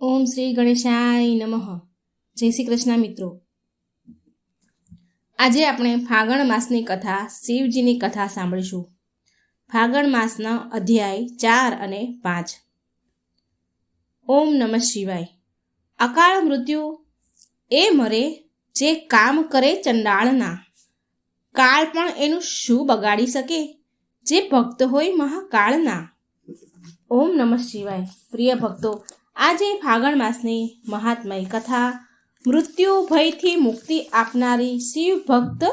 ઓમ શ્રી ગણેશાય નમઃ. જય શ્રી કૃષ્ણ મિત્રો. આજે આપણે ફાગણ માસની કથા, શિવજીની કથા સાંભળીશું. ફાગણ માસના અધ્યાય ચાર અને પાંચ. ઓમ નમઃ શિવાય. અકાળ મૃત્યુ એ મરે જે કામ કરે ચંડાળના. કાળ પણ એનું શું બગાડી શકે? જે ભક્ત હોય મહાકાળના. ઓમ નમઃ શિવાય. પ્રિય ભક્તો, આજે ફાગણ માસની મહાત્મય કથા, મૃત્યુ ભયથી મુક્તિ આપનારી શિવ ભક્ત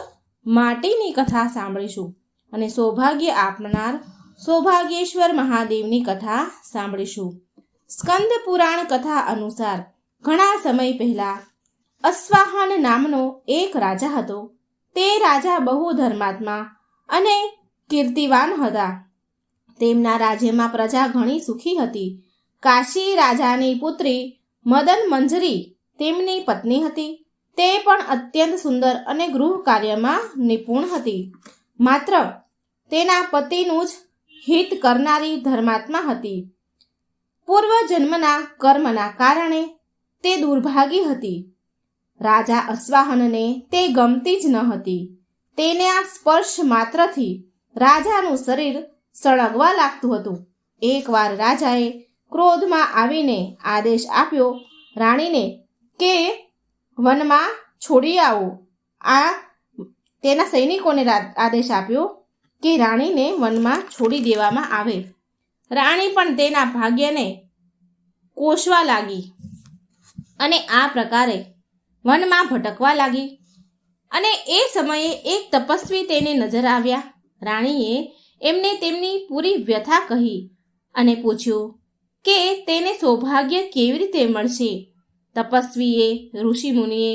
માટીની કથા સાંભળીશું અને સૌભાગ્ય આપનાર સૌભાગ્યેશ્વર મહાદેવની કથા સાંભળીશું. સ્કંદ પુરાણ કથા અનુસાર ઘણા સમય પહેલા અશ્વાહન નામનો એક રાજા હતો. તે રાજા બહુ ધર્માત્મા અને કીર્તિવાન હતા. તેમના રાજ્યમાં પ્રજા ઘણી સુખી હતી. કાશી રાજાની પુત્રી મદન મંજરી તેમની પત્ની હતી. તે પણ અત્યંત સુંદર અને ગૃહ કાર્યમાં નિપુણ હતી. માત્ર તેના પતિનું જ હિત કરનારી ધર્માત્મા હતી. પૂર્વ જન્મના કર્મના કારણે તે દુર્ભાગી હતી. રાજા અશ્વાહનને તે ગમતી જ ન હતી. તેને આ સ્પર્શ માત્રથી રાજાનું શરીર સળગવા લાગતું હતું. એકવાર રાજાએ ક્રોધમાં આવીને આદેશ આપ્યો, રાણીને, કે વનમાં છોડી આવો. આ તેના સૈનિકોને આદેશ આપ્યો કે રાણીને વનમાં છોડી દેવામાં આવે. રાણી પણ તેના ભાગ્યને કોશવા લાગી અને આ પ્રકારે વનમાં ભટકવા લાગી. અને એ સમયે એક તપસ્વી તેને નજર આવ્યા. રાણીએ એમને તેમની પૂરી વ્યથા કહી અને પૂછ્યું, કે તેને સૌભાગ્ય કેવી રીતે મળશે? તપસ્વીએ, ઋષિમુનિએ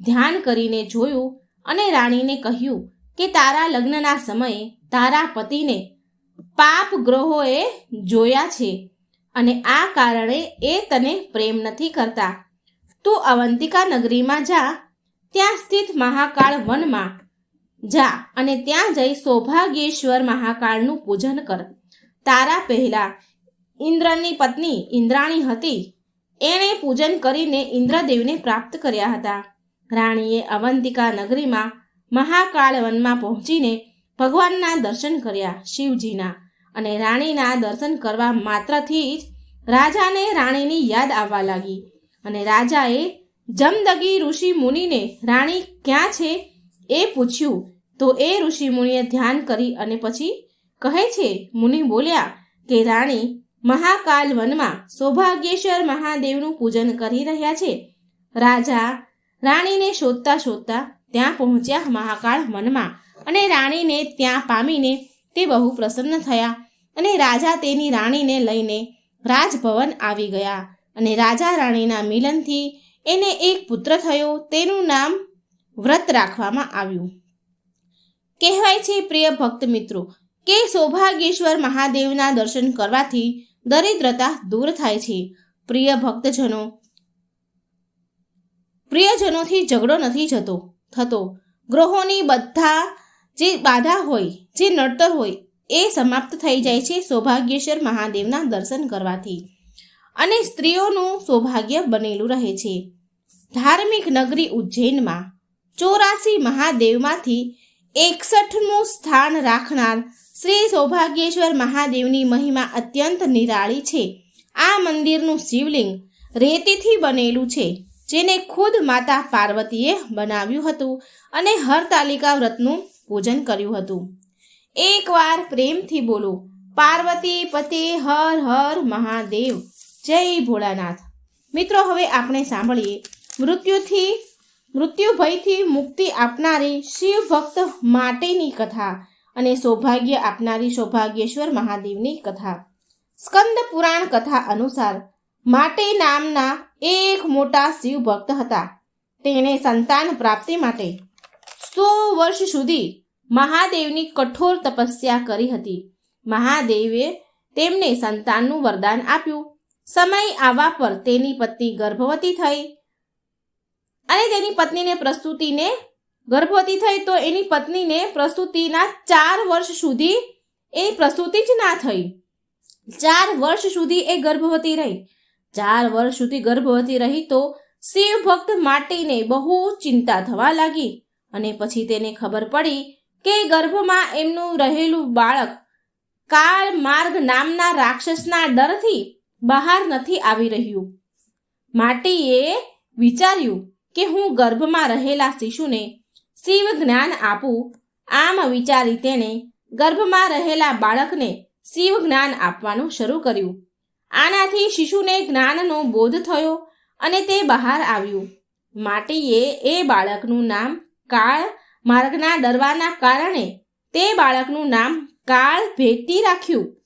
ધ્યાન કરીને જોયું અને રાણીને કહ્યું કે તારા લગ્નના સમયે તારા પતિને પાપ ગ્રહોએ જોયા છે અને આ કારણે એ તને પ્રેમ નથી કરતા. તું અવંતિકા નગરીમાં જા, ત્યાં સ્થિત મહાકાળ વનમાં જા અને ત્યાં જઈ સૌભાગ્યેશ્વર મહાકાળનું પૂજન કર. તારા પહેલા ઇન્દ્રની પત્ની ઇન્દ્રાણી હતી. એણે પૂજન કરીને ઇન્દ્રદેવને પ્રાપ્ત કર્યા હતા. રાણીએ અવંતિકા નગરીમાં મહાકાળ વનમાં પહોંચીને ભગવાનના દર્શન કર્યા શિવજીના અને રાણીના દર્શન કરવા માત્રથી જ રાજાને રાણીની યાદ આવવા લાગી. અને રાજાએ જમદગી ઋષિ મુનિને રાણી ક્યાં છે એ પૂછ્યું, તો એ ઋષિ મુનિએ ધ્યાન કરી અને પછી કહે છે, મુનિ બોલ્યા કે, રાણી, મહાકાલ વનમાં સૌભાગ્યેશ્વર મહાદેવનું પૂજન કરી રહ્યા છે. રાજા રાણીને શોધતા શોધતા ત્યાં પહોંચ્યા મહાકાળ વનમાં અને રાણીને ત્યાં પામીને તે બહુ પ્રસન્ન થયા અને રાજા તેની રાણીને લઈને રાજભવન આવી ગયા અને રાજા રાણીના મિલનથી એને એક પુત્ર થયો, તેનું નામ વ્રત રાખવામાં આવ્યું. કહેવાય છે, પ્રિય ભક્ત મિત્રો, કે સૌભાગ્યેશ્વર મહાદેવના દર્શન કરવાથી દરિદ્રતા દૂર થાય છે. પ્રિય ભક્તજનો, પ્રિયજનોથી ઝઘડો નથી જતો, થતો. ગ્રહોની બધા જે બાધા હોય, જે નડતર હોય, એ સમાપ્ત થઈ જાય છે સૌભાગ્યેશ્વર મહાદેવના દર્શન કરવાથી. અને સ્ત્રીઓનું સૌભાગ્ય બનેલું રહે છે. ધાર્મિક નગરી ઉજ્જૈનમાં ચોરાસી મહાદેવમાંથી એકસઠમું સ્થાન રાખનાર શ્રી સૌભાગ્યેશ્વર મહાદેવની મહિમા અત્યંત નિરાળી છે. આ મંદિરનું શિવલિંગ રેતીથી બનેલું છે, જેને ખુદ માતા પાર્વતીએ બનાવ્યું હતું અને હરતાલિકા વ્રતનું પૂજન કર્યું હતું. એકવાર પ્રેમથી બોલો, પાર્વતી પતિ હર હર મહાદેવ, જય ભોળાનાથ. મિત્રો, હવે આપણે સાંભળીએ મૃત્યુથી મૃત્યુ ભયથી મુક્તિ આપનારી શિવ ભક્ત માટેની કથા અને સૌભાગ્ય આપનારી સૌભાગ્યેશ્વર મહાદેવની કથા. સ્કંદ પુરાણ કથા અનુસાર માટે નામના એક મોટા શિવ ભક્ત હતા. તેણે સંતાન પ્રાપ્તિ માટે સો વર્ષ સુધી મહાદેવની કઠોર તપસ્યા કરી હતી. મહાદેવે તેમને સંતાનનું વરદાન આપ્યું. સમય આવવા પર તેની પત્ની ગર્ભવતી થઈ. અને તેની પત્નીને પ્રસ્તુતિને ગર્ભવતી થઈ, તો એની પત્નીને પ્રસૂતિના ચાર વર્ષ સુધી એ પ્રસૂતિ જ ના થઈ. ચાર વર્ષ સુધી એ ગર્ભવતી રહી. ચાર વર્ષ સુધી ગર્ભવતી રહી તો શિવ ભક્ત માટીને બહુ ચિંતા થવા લાગી અને પછી તેને ખબર પડી કે ગર્ભમાં એમનું રહેલું બાળક કાળ માર્ગ નામના રાક્ષસના ડરથી બહાર નથી આવી રહ્યું. માટીએ વિચાર્યું કે હું ગર્ભમાં રહેલા શિશુને શિવ જ્ઞાન આપું, આમ વિચારી તેણે ગર્ભમાં રહેલા બાળકને શિવ જ્ઞાન આપવાનું શરૂ કર્યું. આનાથી શિશુને જ્ઞાનનો બોધ થયો અને તે બહાર આવ્યું. માટીએ એ બાળકનું નામ કાળ માર્ગના ડરવાના કારણે તે બાળકનું નામ કાળ ભેટી રાખ્યું.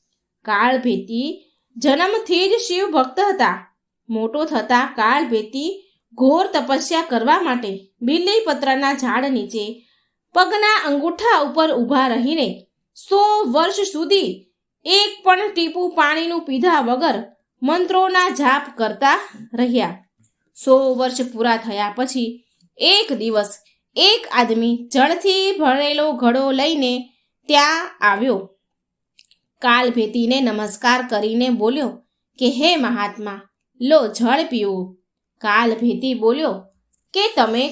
કાળ ભેટી જન્મથી જ શિવ ભક્ત હતા. મોટો થતા કાળ ભેટી ઘોર તપસ્યા કરવા માટે બિલીપત્રના ઝાડ નીચે પગના અંગૂઠા ઉપર ઊભા રહીને સો વર્ષ સુધી એક પણ ટીપું પાણીનું પીધા વગર મંત્રોના જાપ કરતા રહ્યા. સો વર્ષ પૂરા થયા પછી એક દિવસ એક આદમી જળથી ભરેલો ઘડો લઈને ત્યાં આવ્યો. કાલ ભેતીને નમસ્કાર કરીને બોલ્યો કે, હે મહાત્મા, લો જળ પીવો કાલ ભેતી બોલ્યો, કે તમે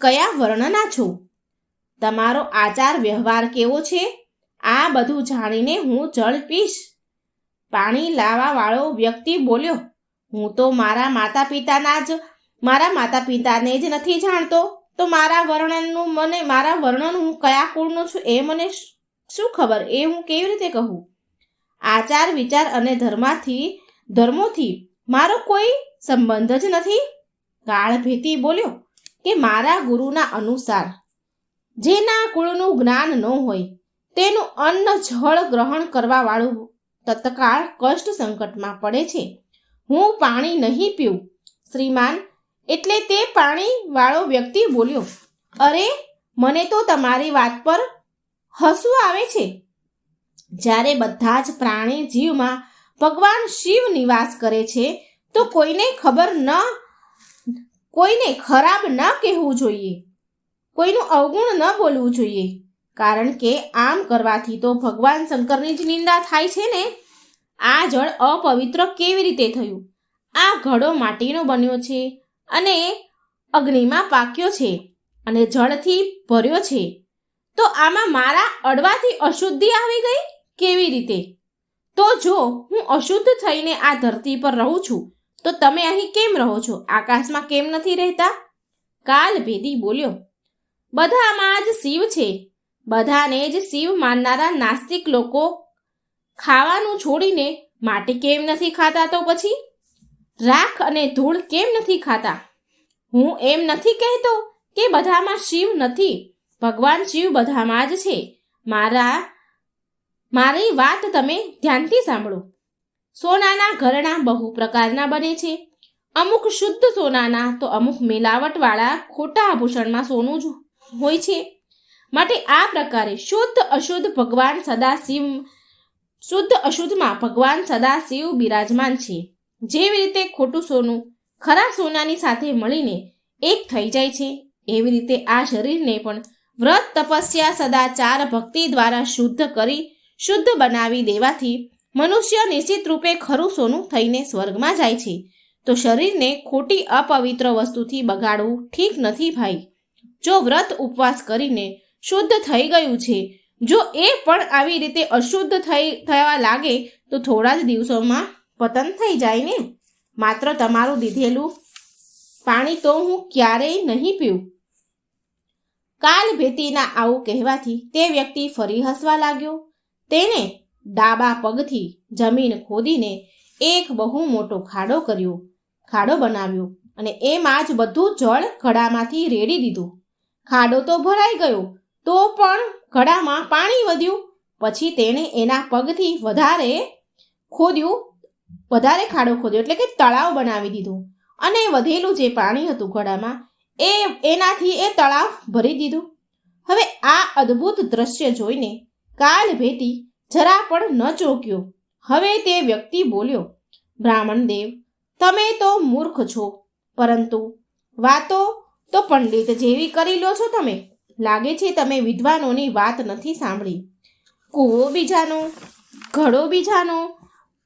કયા વર્ણના છો? તમારો આચાર વ્યવહાર કેવો છે? આ બધું જાણીને હું જળ પીશ. પાણી લાવાવાળો વ્યક્તિ બોલ્યો, હું તો મારા માતા પિતાના જ, મારા માતા પિતાને જ નથી જાણતો. તો મારા વર્ણનનું મને, મારા વર્ણન હું કયા કુળનો છું એ મને શું ખબર? એ હું કેવી રીતે કહું? આચાર વિચાર અને ધર્માથી, ધર્મોથી મારો કોઈ સંબંધ જ નથી? કાળભેતી બોલ્યો કે મારા ગુરુના અનુસાર. જેના કુળનું જ્ઞાન ન હોય, તેનું અન્ન જળ ગ્રહણ કરવાવાળું તત્કાળ કષ્ટ સંકટમાં પડે છે. હું પાણી નહીં પીઉં, શ્રીમાન, એટલે તે પાણીવાળો વ્યક્તિ બોલ્યો, અરે, મને તો તમારી વાત પર હસવું આવે છે. જ્યારે બધા જ પ્રાણી જીવમાં ભગવાન શિવ નિવાસ કરે છે તો કોઈને ખબર ન, કોઈને ખરાબ ન કહેવું જોઈએ. કોઈનું અવગુણ ન બોલવું જોઈએ. કારણ કે આમ કરવાથી તો ભગવાન શંકરની જ નિંદા થાય છે ને? આ જળ અપવિત્ર કેવી રીતે થયું? આ ઘડો માટીનો બન્યો છે અને અગ્નિમાં પાક્યો છે અને જળથી ભર્યો છે. તો આમાં મારા અડવાથી અશુદ્ધિ આવી ગઈ? કેવી રીતે? તો જો હું અશુદ્ધ થઈને આ ધરતી પર રહું છું તો તમે અહીં કેમ રહો છો? આકાશમાં કેમ નથી રહેતા? કાલ ભેદી બોલ્યો, બધામાં જ શિવ છે. બધાને જ શિવ માનનારા નાસ્તિક લોકો ખાવાનું છોડીને માટી કેમ નથી ખાતા તો પછી? રાખ અને ધૂળ કેમ નથી ખાતા? હું એમ નથી કહેતો કે બધામાં શિવ નથી. ભગવાન શિવ બધામાં જ છે. મારા, મારી વાત તમે ધ્યાનથી સાંભળો. સોનાના ઘરણા બહુ પ્રકારના બને છે. અમુક શુદ્ધ સોનાના તો અમુક મિલાવટવાળા ખોટા આભૂષણમાં સોનું જ હોય છે. માટે આ પ્રકારે શુદ્ધ અશુદ્ધ ભગવાન સદા શિવ શુદ્ધ અશુદ્ધમાં ભગવાન સદા શિવ બિરાજમાન છે. જેવી રીતે ખોટું સોનું ખરા સોનાની સાથે મળીને એક થઈ જાય છે, એવી રીતે આ શરીરને પણ વ્રત તપસ્યા સદાચાર ભક્તિ દ્વારા શુદ્ધ કરી, શુદ્ધ બનાવી દેવાથી મનુષ્ય નિશ્ચિત રૂપે ખરું સોનું થઈને સ્વર્ગમાં જાય છે. તો શરીરને ખોટી અપવિત્ર વસ્તુથી બગાડવું ઠીક નથી ભાઈ. જો વ્રત ઉપવાસ કરીને શુદ્ધ થઈ ગયું છે, જો એ પણ આવી રીતે અશુદ્ધ થઈ, થવા લાગે, તો થોડા જ દિવસોમાં પતન થઈ જાય ને. માત્ર તમારું દીધેલું પાણી તો હું ક્યારેય નહીં પીવું. કાલ ભેતીના આવું કહેવાથી તે વ્યક્તિ ફરી હસવા લાગ્યો. તેને ડાબા પગથી જમીન ખોદીને એક બહુ મોટો ખાડો કર્યો. ખાડો બનાવ્યો અને એમાં જ બધું જળ ઘડામાંથી રેડી દીધું. ખાડો તો ભરાઈ ગયો, તો પણ ઘડામાં પાણી વધ્યું. પછી તેણે એના પગથી વધારે ખોદ્યું, વધારે ખાડો ખોદ્યો એટલે કે તળાવ બનાવી દીધું. અને વધેલું જે પાણી હતું ઘડામાં, એ એનાથી એ તળાવ ભરી દીધું. હવે આ અદ્ભુત દ્રશ્ય જોઈને કાલ ભેટી જરા પણ ન ચોક્યો. હવે તે વ્યક્તિ બોલ્યો, બ્રાહ્મણ દેવ, તમે તો મૂર્ખ છો, પરંતુ વાતો તો પંડિત જેવી કરી લો છો તમે. લાગે છે તમે વિદ્વાનોની વાત નથી સાંભળી. કૂવો બીજાનો, ઘડો બીજાનો,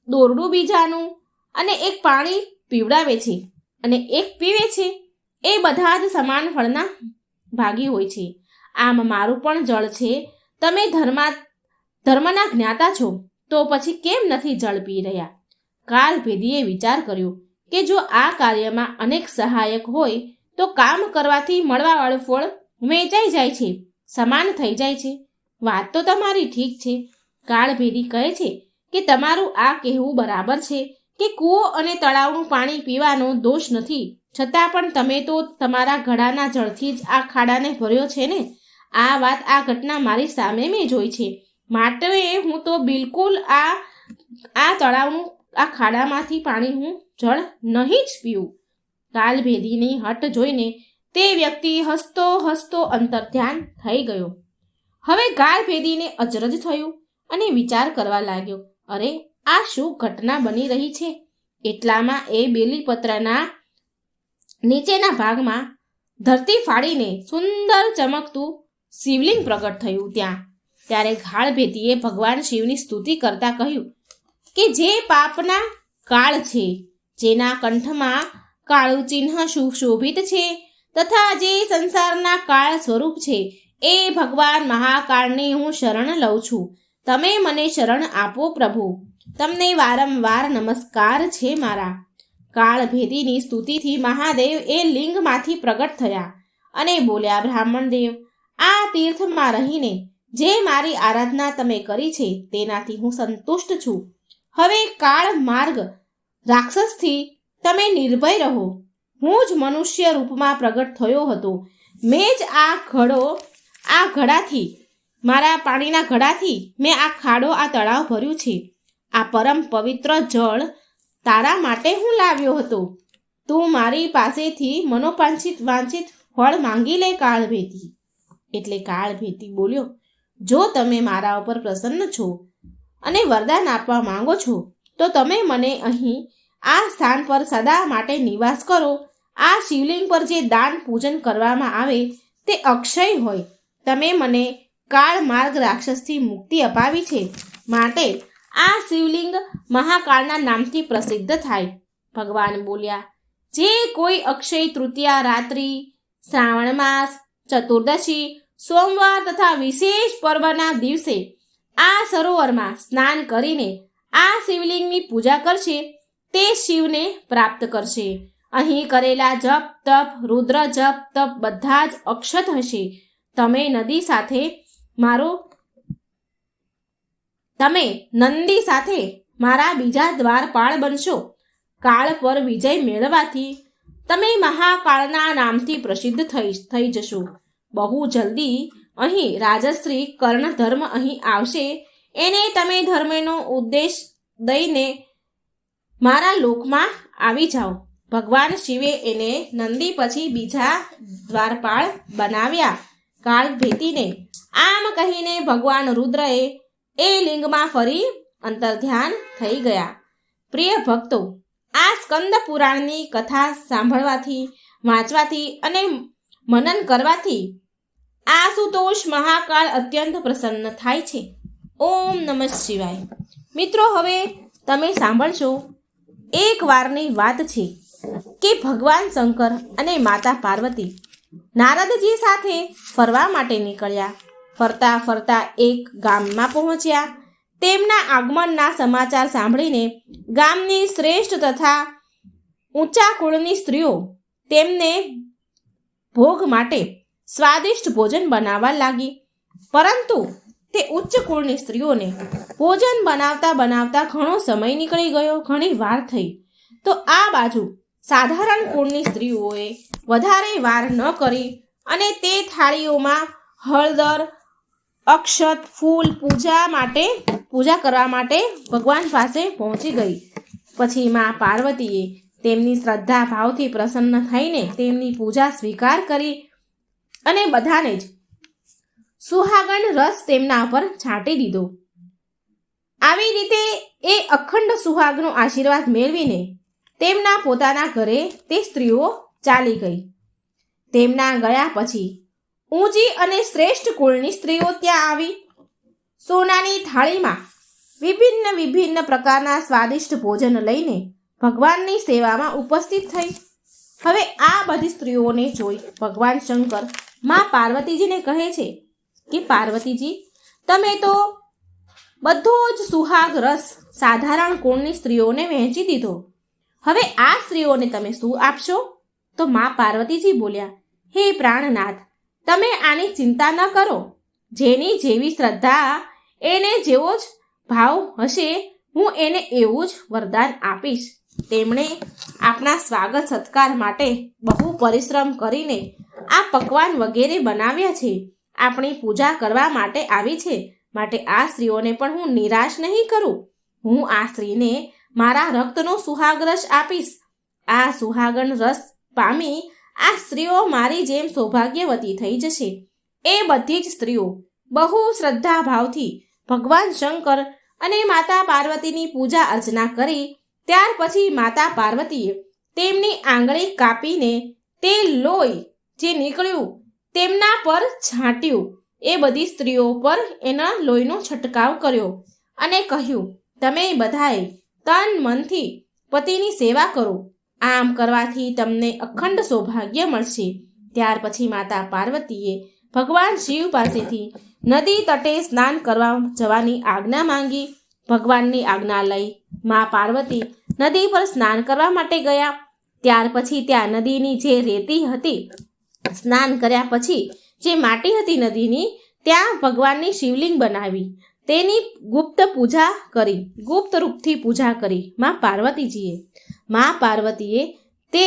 દોરડું બીજાનું અને એક પાણી પીવડાવે છે અને એક પીવે છે, એ બધા જ સમાન ફળના ભાગી હોય છે. આમ મારું પણ જળ છે. તમે ધર્મા ધર્મના જ્ઞાતા છો, તો પછી કેમ નથી જળ પી રહ્યા? કાલભેદીએ વિચાર કર્યો કે જો આ કાર્યમાં અનેક સહાયક હોય, તો કામ કરવાથી મળવાવાળું ફળ વેચાઈ જાય છે, સમાન થઈ જાય છે. વાત તો તમારી ઠીક છે. કાળભેદી કહે છે કે તમારું આ કહેવું બરાબર છે કે કૂવો અને તળાવનું પાણી પીવાનો દોષ નથી. છતાં પણ તમે તો તમારા ઘડાના જળથી જ આ ખાડાને ભર્યો છે ને? આ વાત આ ઘટના મારી સામે મેં જોઈ છે. માટે હું તો બિલકુલ આ આ તળાવનું, આ ખાડામાંથી પાણી હું જળ નહીં જ પીવું. કાલભેદીની હટ જોઈને તે વ્યક્તિ હસતો હસતો અંતર ધ્યાન થઈ ગયો. હવે ગાલભેદીને અચરજ થયું અને વિચાર કરવા લાગ્યો, અરે, આ શું ઘટના બની રહી છે? એટલામાં એ બેલીપત્રના નીચેના ભાગમાં ધરતી ફાડીને સુંદર ચમકતું શિવલિંગ પ્રગટ થયું ત્યાં. ત્યારે ઘાળભેદીએ ભગવાન શિવની સ્તુતિ કરતા કહ્યું કે જે પાપના કાળ છે, જેના કંઠમાં કાળું ચિહ્ન સુશોભિત છે તથા જે સંસારના કાળ સ્વરૂપ છે, એ ભગવાન મહાકાળને હું શરણ લઉં છું. તમે મને શરણ આપો પ્રભુ. તમને વારંવાર નમસ્કાર છે મારા. કાળભેદીની સ્તુતિથી મહાદેવ એ લિંગમાંથી પ્રગટ થયા અને બોલ્યા બ્રાહ્મણ દેવ આ તીર્થમાં રહીને જે મારી આરાધના તમે કરી છે, તેનાથી હું સંતુષ્ટ છું. હવે કાળ માર્ગ. રાક્ષસથી તમે નિર્ભય રહો. હું જ મનુષ્ય રૂપમાં પ્રગટ થયો હતો. મેં જ આ ઘડો, આ ઘડાથી, મારા પાણીના ઘડાથી, મેં આ ખાડો, આ તળાવ ભર્યું છે. આ પરમ પવિત્ર જળ તારા માટે હું લાવ્યો હતો. તું મારી પાસેથી મનોપાંચિત વાંછિત ફળ માંગી લે કાળભેતી એટલે કાળભેતી બોલ્યો જો તમે મારા ઉપર પ્રસન્ન છો અને વરદાન આપવા માંગો છો, તો તમે મને અહીં આ સ્થાન પર સદા માટે નિવાસ કરો. આ શિવલિંગ પર જે દાન પૂજન કરવામાં આવે તે અક્ષય હોય. તમે મને કાળ માર્ગ રાક્ષસથી મુક્તિ અપાવી છે. માટે આ શિવલિંગ મહાકાળના નામથી પ્રસિદ્ધ થાય. ભગવાન બોલ્યા, જે કોઈ અક્ષય તૃતીયા રાત્રિ, શ્રાવણ માસ, ચતુર્દશી સોમવાર તથા વિશેષ પર્વના દિવસે આ સરોવરમાં સ્નાન કરીને આ શિવલિંગની પૂજા કરશે, તે શિવને પ્રાપ્ત કરશે. અહીં કરેલા જપ, તપ, રુદ્ર જપ, તપ બધા જ અક્ષત હશે. તમે નદી સાથે મારો, તમે નંદી સાથે મારા બીજા દ્વારપાળ બનશો. કાળ પર વિજય મેળવવાથી તમે મહાકાળના નામથી પ્રસિદ્ધ થઈ થઈ જશો. બહુ જલ્દી અહીં રાજશ્રી કર્ણ ધર્મ અહીં આવશે. એને તમે ધર્મનો ઉદ્દેશ દઈને મારા લોકમાં આવી જાઓ. ભગવાન શિવે એને નંદી પછી બીજા દ્વારપાળ બનાવ્યા. કાળ ભેટીને આમ કહીને ભગવાન રુદ્રએ એ લિંગમાં ફરી અંતર્ધ્યાન થઈ ગયા. પ્રિય ભક્તો, આ સ્કંદ પુરાણની કથા સાંભળવાથી, વાંચવાથી અને મનન કરવાથી આશુતોષ મહાકાળ અત્યંત પ્રસન્ન થાય છે. ઓમ નમઃ શિવાય. મિત્રો, હવે તમે સાંભળશો એક વારની વાત છે કે ભગવાન શંકર અને માતા પાર્વતી નારદજી સાથે ફરવા માટે નીકળ્યા. ફરતા ફરતા એક ગામમાં પહોંચ્યા. તેમના આગમનના સમાચાર સાંભળીને ગામની શ્રેષ્ઠ તથા ઊંચા કુળની સ્ત્રીઓ તેમને ભોગ માટે સ્વાદિષ્ટ ભોજન બનાવવા લાગી. પરંતુ તે ઉચ્ચ કુળની સ્ત્રીઓને ભોજન બનાવતા બનાવતા ઘણો સમય નીકળી ગયો, ઘણી વાર થઈ. તો આ બાજુ સાધારણ કુળની સ્ત્રીઓએ વધારે વાર ન કરી અને તે થાળીઓમાં હળદર, અક્ષત, ફૂલ, પૂજા માટે, પૂજા કરવા માટે ભગવાન પાસે પહોંચી ગઈ. પછી મા પાર્વતીએ તેમની શ્રદ્ધા ભાવથી પ્રસન્ન થઈને તેમની પૂજા સ્વીકાર કરી અને બધાને જ સુહાગણ રસ તેમના પર છાંટી દીધો. આવી રીતે એ અખંડ સુહાગનો આશીર્વાદ મેળવીને તેમના પોતાના ઘરે તે સ્ત્રીઓ ચાલી ગઈ. તેમના ગયા પછી ઊંચી અને શ્રેષ્ઠ કુળની સ્ત્રીઓ ત્યાં આવી. સોનાની થાળીમાં વિભિન્ન વિભિન્ન પ્રકારના સ્વાદિષ્ટ ભોજન લઈને ભગવાનની સેવામાં ઉપસ્થિત થઈ. હવે આ બધી સ્ત્રીઓને જોઈ ભગવાન શંકર માં પાર્વતીજીને કહે છે કે, પાર્વતીજી, તમે તો બધો જ સુહાગ રસ સાધારણ કુળની સ્ત્રીઓને વહેંચી દીધો. હવે આ સ્ત્રીઓને તમે શું આપશો? તો માં પાર્વતીજી બોલ્યા, હે પ્રાણનાથ, તમે આની ચિંતા ન કરો. જેની જેવી શ્રદ્ધા એને જેવો જ ભાવ હશે, હું એને એવું જ વરદાન આપીશ. તેમણે આપણા સ્વાગત સત્કાર માટે બહુ પરિશ્રમ કરીને આ પકવાન વગેરે બનાવ્યા છે. આપણી પૂજા કરવા માટે આવી છે. માટે આ સ્ત્રીઓને પણ હું નિરાશ નહીં કરું. હું આ સ્ત્રીને મારા રક્તનો સુહાગ રસ આપીશ. આ સુહાગણ રસ પામી આ સ્ત્રીઓ મારી જેમ સૌભાગ્યવતી થઈ જશે. એ બધી જ સ્ત્રીઓ બહુ શ્રદ્ધા ભાવથી ભગવાન શંકર અને માતા પાર્વતીની પૂજા અર્ચના કરી, ત્યાર પછી માતા પાર્વતીએ તેમની આંગળી કાપીને તે લોહી જે નીકળ્યું તેમના પર છાંટ્યું. એ બધી સ્ત્રીઓ પર એના લોહીનો છંટકાવ કર્યો અને કહ્યું, તમે બધાએ તન મનથી પતિની સેવા કરો. આમ કરવાથી તમને અખંડ સૌભાગ્ય મળશે. ત્યાર પછી માતા પાર્વતીએ ભગવાન શિવ પાસેથી નદી તટે સ્નાન કરવા જવાની આજ્ઞા માંગી. ભગવાનની આજ્ઞા લઈ મા પાર્વતી નદી પર સ્નાન કરવા માટે ગયા. ત્યાર પછી ત્યાં નદીની જે રેતી હતી સ્નાન કર્યા પછી જે માટી હતી નદીની, ત્યાં ભગવાનની શિવલિંગ બનાવી. તેની ગુપ્ત પૂજા કરી. ગુપ્ત રૂપથી પૂજા કરી મા પાર્વતીજીએ. મા પાર્વતીએ તે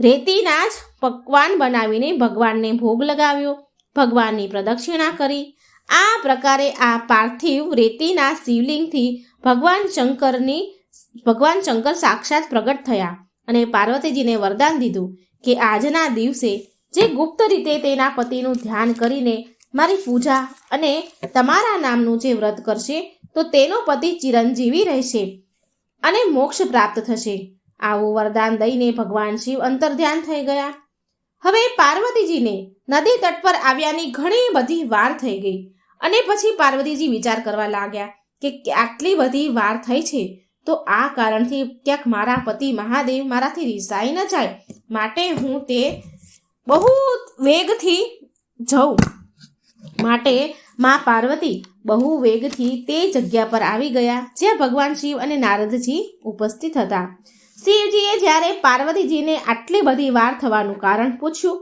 રેતીના જ પકવાન બનાવીને ભગવાનને ભોગ લગાવ્યો. ભગવાનની પ્રદક્ષિણા કરી. આ પ્રકારે આ પાર્થિવ રેતીના શિવલિંગથી ભગવાન શંકરની, ભગવાન શંકર સાક્ષાત પ્રગટ થયા અને પાર્વતીજીને વરદાન દીધું. કે આજના દિવસે જે ગુપ્ત રીતે તેના પતિનું ધ્યાન કરીને મારી પૂજા અને તમારા નામનું જે વ્રત કરશે, તો તેનો પતિ ચિરંજીવી રહેશે અને મોક્ષ પ્રાપ્ત થશે. આવું વરદાન દઈને ભગવાન શિવ અંતર્ધ્યાન થઈ ગયા. હવે પાર્વતીજીને નદી તટ પર આવ્યાની ઘણી બધી વાર થઈ ગઈ અને પછી પાર્વતીજી વિચાર કરવા લાગ્યા કે આટલી બધી વાર થઈ છે, તો આ કારણથી ક્યાંક મારા પતિ મહાદેવ મારાથી રિસાઈ ન જાય. માટે હું તે બહુ વેગથી જઉં. માટે મા પાર્વતી બહુ વેગથી તે જગ્યા પર આવી ગયા, જ્યાં ભગવાન શિવ અને નારદજી ઉપસ્થિત હતા. શિવજીએ જ્યારે પાર્વતીજીને આટલી બધી વાર થવાનું કારણ પૂછ્યું,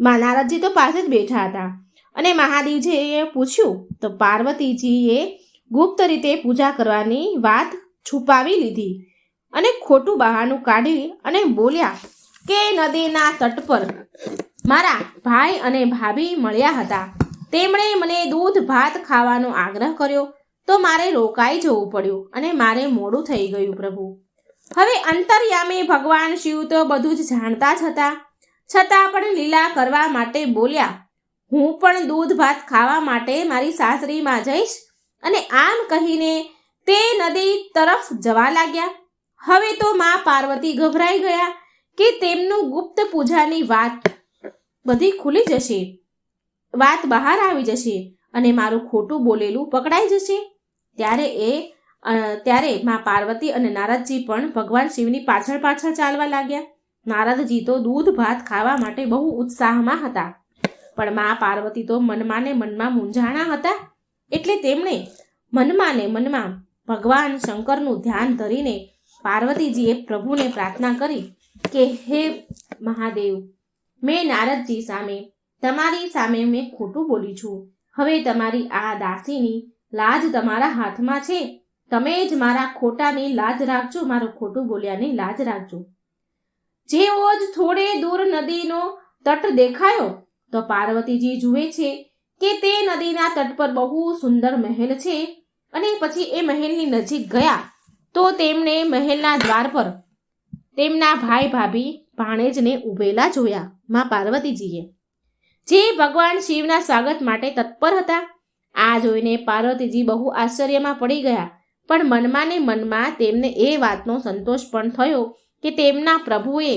મા નારદજી તો પાસે જ બેઠા હતા. અને મહાદેવજીએ પૂછ્યું, તો પાર્વતીજીએ ગુપ્ત રીતે પૂજા કરવાની વાત છુપાવી લીધી અને ખોટું બહાનું કાઢી અને બોલ્યા કે નદીના તટ પર? મારા ભાઈ અને ભાભી મળ્યા હતા. તેમણે મને દૂધ ભાત ખાવાનો આગ્રહ કર્યો તો મારે રોકાઈ જવું પડ્યું અને મારે મોડું થઈ ગયું પ્રભુ. હવે અંતર્યામી ભગવાન શિવ તો બધું જ જાણતા જ હતા. છતાં પણ લીલા કરવા માટે બોલ્યા, હું પણ દૂધ ભાત ખાવા માટે મારી સાસરીમાં જઈશ અને આમ કહીને તે નદી તરફ જવા લાગ્યા. હવે તો મા પાર્વતી ગભરાઈ ગયા કે તેમનું ગુપ્ત પૂજાની વાત બધી ખુલી જશે. વાત બહાર આવી જશે અને મારું ખોટું બોલેલું પકડાઈ જશે. ત્યારે એ ત્યારે મા પાર્વતી અને નારદજી પણ ભગવાન શિવની પાછળ પાછળ ચાલવા લાગ્યા. નારદજી તો દૂધ ભાત ખાવા માટે બહુ ઉત્સાહમાં હતા. પણ મા પાર્વતી તો મનમાં ને મનમાં મૂંઝાણા હતા. એટલે તેમણે મનમાં ને મનમાં ભગવાન શંકરનું ધ્યાન ધરીને પાર્વતીજીએ પ્રભુને પ્રાર્થના કરી. કે હે મહાદેવ, મેં નારદજી સામે, તમારી સામે મેં ખોટું બોલી છું. હવે તમારી આ દાસીની લાજ તમારા હાથમાં છે. તમે જ મારા ખોટાની લાજ રાખજો, મારું ખોટું બોલ્યાની લાજ રાખજો. જેવો જ થોડે દૂર નદીનો તટ દેખાયો, તો પાર્વતીજી જુએ છે કે તે નદીના તટ પર બહુ સુંદર મહેલ છે. અને પછી એ મહેલની નજીક ગયા, તો તેમણે મહેલના દ્વાર પર તેમના ભાઈ ભાભી ભાણેજને ઊભેલા જોયા. માં પાર્વતીજીએ. જે ભગવાન શિવના સ્વાગત માટે તત્પર હતા. આ જોઈને પાર્વતીજી બહુ આશ્ચર્યમાં પડી ગયા. પણ મનમાં ને મનમાં તેમને એ વાતનો સંતોષ પણ થયો કે તેમના પ્રભુએ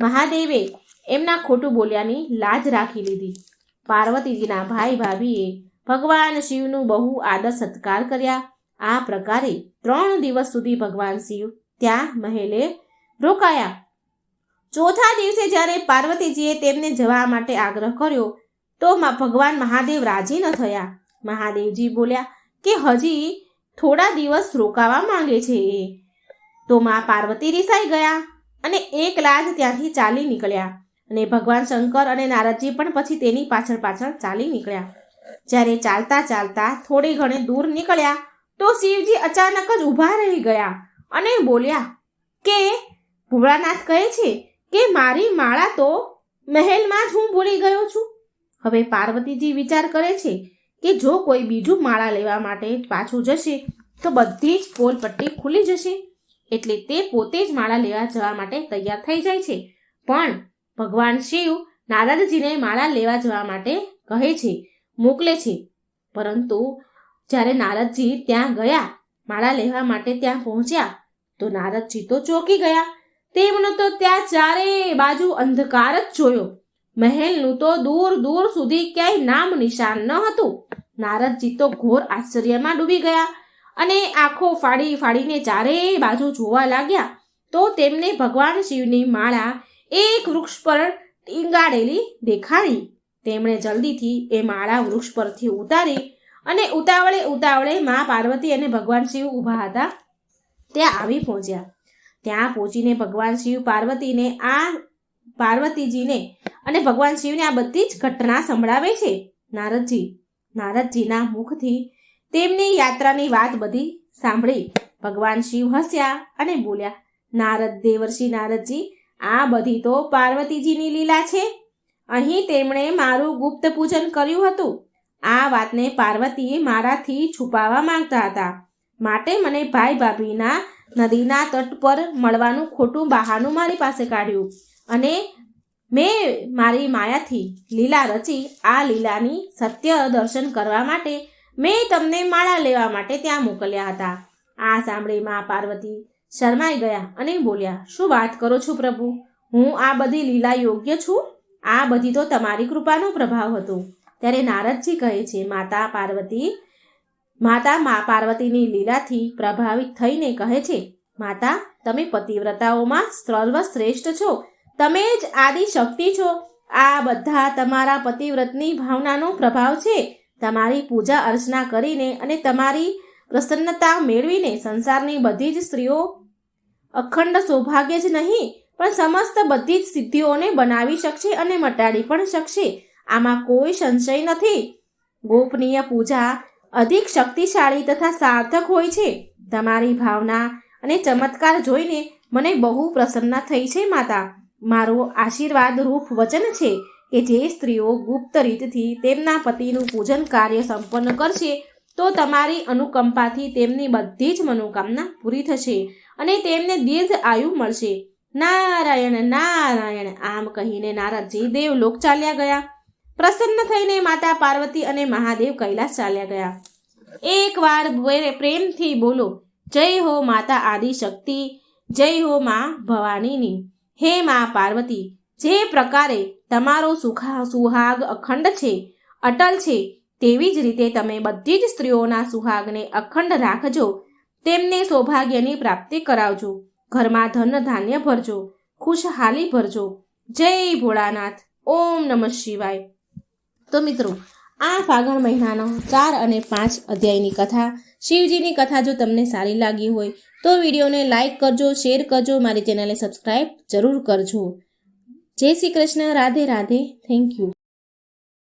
મહાદેવે એમના ખોટું બોલ્યાની લાજ રાખી લીધી. પાર્વતીજીના ભાઈ ભાભીએ ભગવાન શિવનું બહુ આદર સત્કાર કર્યા. આ પ્રકારે ત્રણ દિવસ સુધી ભગવાન શિવ ત્યાં મહેલે રોકાયા. ચોથા દિવસે જ્યારે પાર્વતીજીએ તેમને જવા માટે આગ્રહ કર્યો, તો ભગવાન મહાદેવ રાજી ન થયા. મહાદેવજી બોલ્યા કે હજી થોડા દિવસ રોકાવા માંગે છે એ. તો મા પાર્વતી રિસાઈ ગયા અને એકલા જ ત્યાંથી ચાલી નીકળ્યા અને ભગવાન શંકર અને નારદજી પણ પછી તેની પાછળ પાછળ ચાલી નીકળ્યા. જ્યારે ચાલતા ચાલતા થોડી ઘણી દૂર નીકળ્યા, તો શિવજી અચાનક જ ઊભા રહી ગયા અને બોલ્યા કે ભોળાનાથ કહે છે કે મારી માળા તો મહેલમાં જ હું ભૂલી ગયો છું. હવે પાર્વતીજી વિચાર કરે છે કે જો કોઈ બીજું માળા લેવા માટે પાછું જશે, તો બધી જ પોલપટ્ટી ખુલી જશે. એટલે તે પોતે જ માળા લેવા જવા માટે તૈયાર થઈ જાય છે. પણ ભગવાન શિવ નારદજીને માળા લેવા જવા માટે કહે છે, મોકલે છે. પરંતુ જ્યારે નારદજી ત્યાં ગયા, માળા લેવા માટે ત્યાં પહોંચ્યા, તો નારદજી તો ચોંકી ગયા. તેમણે તો ત્યાં ચારે બાજુ અંધકાર જ જોયો. મહેલનું તો દૂર દૂર સુધી ક્યાંય નામ નિશાન ન હતું. નારદજી તો ઘોર આશ્ચર્યમાં ડૂબી ગયા અને આંખો ફાડી ફાડીને ચારે બાજુ જોવા લાગ્યા. તો તેમને ભગવાન શિવની માળા એક વૃક્ષ પર ટીંગાડેલી દેખાડી. તેમણે જલ્દીથી એ માળા વૃક્ષ પરથી ઉતારી અને ઉતાવળે ઉતાવળે મા પાર્વતી અને ભગવાન શિવ ઊભા હતા. ત્યાં આવી પહોંચ્યા. ત્યાં પહોંચીને ભગવાન શિવ પાર્વતીને આ પાર્વતીજીને અને ભગવાન શિવને આ બધી જ ઘટના સંભળાવે છે. નારદજી, નારદજીના મુખથી તેમની યાત્રાની વાત બધી સાંભળી. ભગવાન શિવ હસ્યા અને બોલ્યા, નારદ દેવર્ષિ, નારદજી, આ બધી તો પાર્વતીજીની લીલા છે. અહીં તેમણે મારું ગુપ્ત પૂજન કર્યું હતું. આ વાતને પાર્વતી મારાથી છુપાવવા માંગતા હતા. માટે મને ભાઈ ભાભીના નદીના તટ પર મળવાનું ખોટું બહાનું મારી પાસે કાઢ્યું અને મેં મારી માયાથી લીલા રચી આ લીલાની સત્ય દર્શન કરવા માટે મેં તમને માળા લેવા માટે ત્યાં મોકલ્યા હતા. આ સાંભળી મા પાર્વતી શરમાઈ ગયા અને બોલ્યા, શું વાત કરો છો પ્રભુ? હું આ બધી લીલા યોગ્ય છું? આ બધી તો તમારી કૃપાનો પ્રભાવ હતો. ત્યારે નારદજી કહે છે, માતા પાર્વતી માતા મા પાર્વતીની લીલાથી પ્રભાવિત થઈને કહે છે, માતા, તમે પતિવ્રતાઓમાં સર્વશ્રેષ્ઠ છો. તમે જ આદિ શક્તિ છો. આ બધા તમારા પતિવ્રતની ભાવનાનો પ્રભાવ છે. તમારી પૂજા અર્ચના કરીને અને તમારી પ્રસન્નતા મેળવીને સંસારની બધી જ સ્ત્રીઓ અખંડ સૌભાગ્ય જ નહીં, પણ સમસ્ત બધી જ સિદ્ધિઓને બનાવી શકશે અને મટાડી પણ શકશે. આમાં કોઈ સંશય નથી. ગોપનીય પૂજા અધિક શક્તિશાળી તથા સાર્થક હોય છે. તમારી ભાવના અને ચમત્કાર જોઈને મને બહુ પ્રસન્ન થઈ છે, માતા. મારો આશીર્વાદ રૂપ વચન છે કે જે સ્ત્રીઓ ગુપ્ત રીતથી તેમના પતિનું પૂજન કાર્ય સંપન્ન કરશે, તો તમારી અનુકંપાથી તેમની બધી જ મનોકામના પૂરી થશે અને તેમને દીર્ઘ આયુ મળશે. નારાયણ નારાયણ, આમ કહીને નારદજી દેવલોક ચાલ્યા ગયા. પ્રસન્ન થઈને માતા પાર્વતી અને મહાદેવ કૈલાસ ચાલ્યા ગયા. એકવાર વાર પ્રેમથી બોલો, જય હો માતા આદિ શક્તિ જય હો મા ભવાનીની. હે મા પાર્વતી, જે પ્રકારે તમારો સુખા સુહાગ અખંડ છે, અટલ છે, તેવી જ રીતે તમે બધી જ સ્ત્રીઓના સુહાગને અખંડ રાખજો. તેમને સૌભાગ્યની પ્રાપ્તિ કરાવજો. ઘરમાં ધન ધાન્ય ભરજો, ખુશહાલી ભરજો. જય ભોળાનાથ. ઓમ નમઃ શિવાય. તો મિત્રો, આ ફાગણ મહિનાનો ચાર અને પાંચ અધ્યાયની કથા. શિવજીની કથા જો તમને સારી લાગી હોય, તો વિડીયોને લાઇક કરજો, શેર કરજો, મારી ચેનલને સબસ્ક્રાઈબ જરૂર કરજો. જય શ્રી કૃષ્ણ, રાધે રાધે, થેન્ક યુ.